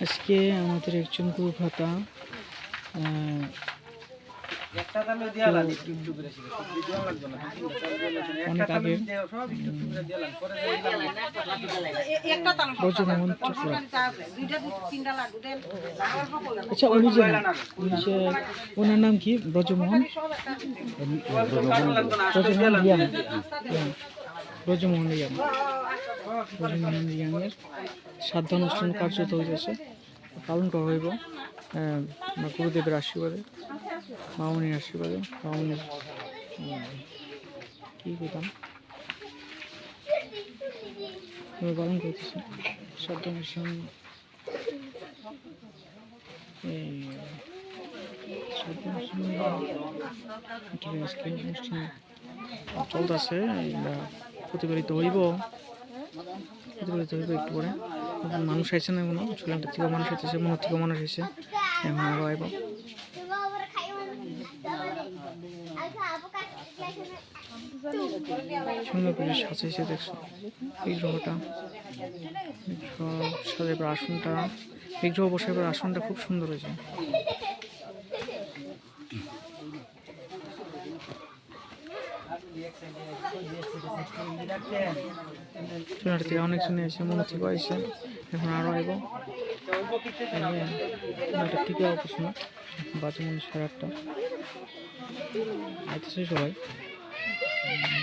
আজকে আমাদের একজন গুরু ভাতা অনেক আগে ব্রজমোহন আচ্ছা উনি ওনার নাম কি? ব্রজমোহন? ব্রজমোহন রিয়াং। ব্রজমোহন রিয়াং ব্রজমোহন রিয়াংয়ের সাধ্য অনুষ্ঠান কার্যত হইতেছে। পালন করা হইব গুরুদেবের আশীর্বাদে মামনির আশীর্বাদে। মামনির কি করতাম পালন করতেছে, সাধ্য অনুষ্ঠান। অনুষ্ঠান অনুষ্ঠান চলতেছে প্রতিফলিত হইব। একটু পরে। মানুষ আইছে না কোনো ছোলাটা থেকে মানুষ আইতেছে, মনে থেকে মানুষ আইছে। এখন আইব। সুন্দর করে দেখছ? বিগ্রহ আসনটা বিগ্রহ বসাইবার আসনটা খুব সুন্দর হয়েছে। অনেক শুনে এসে মনে থেকে আইসে এখন আরও আইব চুনাটা থেকে অল্প শোনা বাজে মনে সাড়ে আটটা আইতেছে সবাই।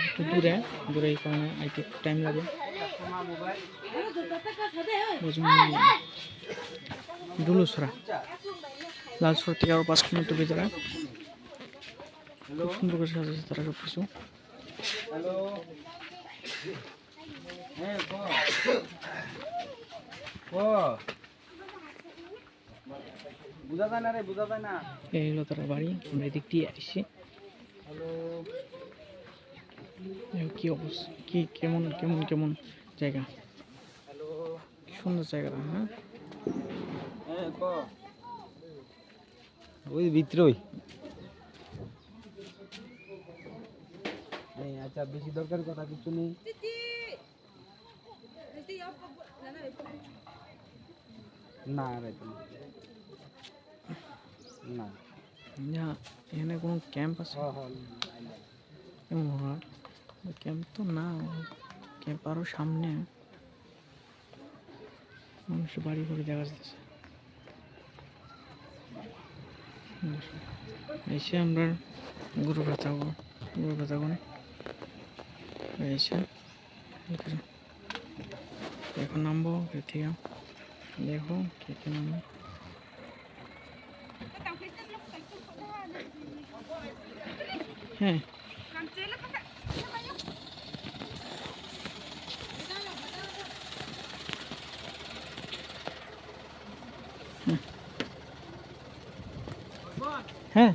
একটু দূরে দূরে এই কারণে আইতে একটু টাইম লাগে। ডুলুসরা লালসর থেকে আরও পাঁচ কিলোমিটার ভিতরে। খুব সুন্দর করে সাজাচ্ছে তারা সব কিছু হ্যালো হ্যাঁ কো কো বুঝা যায় না রে বুঝা যায় না। এই হলো তারা বাড়ি আমরা এদিক দিয়ে আসছি হ্যালো কি অবস্থা? কি কেমন কেমন কেমন জায়গা? হ্যালো কি সুন্দর জায়গাটা হ্যাঁ? হ্যাঁ কো ওই ভিতরে ওই। আচ্ছা বেশি দরকার কথা কিছু নেই। না রে তুমি না। এখানে কোনো ক্যাম্প আছে? কেমন হয় ক্যাম্প তো না ক্যাম্প আরও সামনে। মানুষের বাড়ি ঘরে দেখা যাচ্ছে এসে আমরা গরু ব্যথা গরু ব্যথা করে এসে এখন নামবো এর থেকে দেখো কে কে নামবো হ্যাঁ হ্যাঁ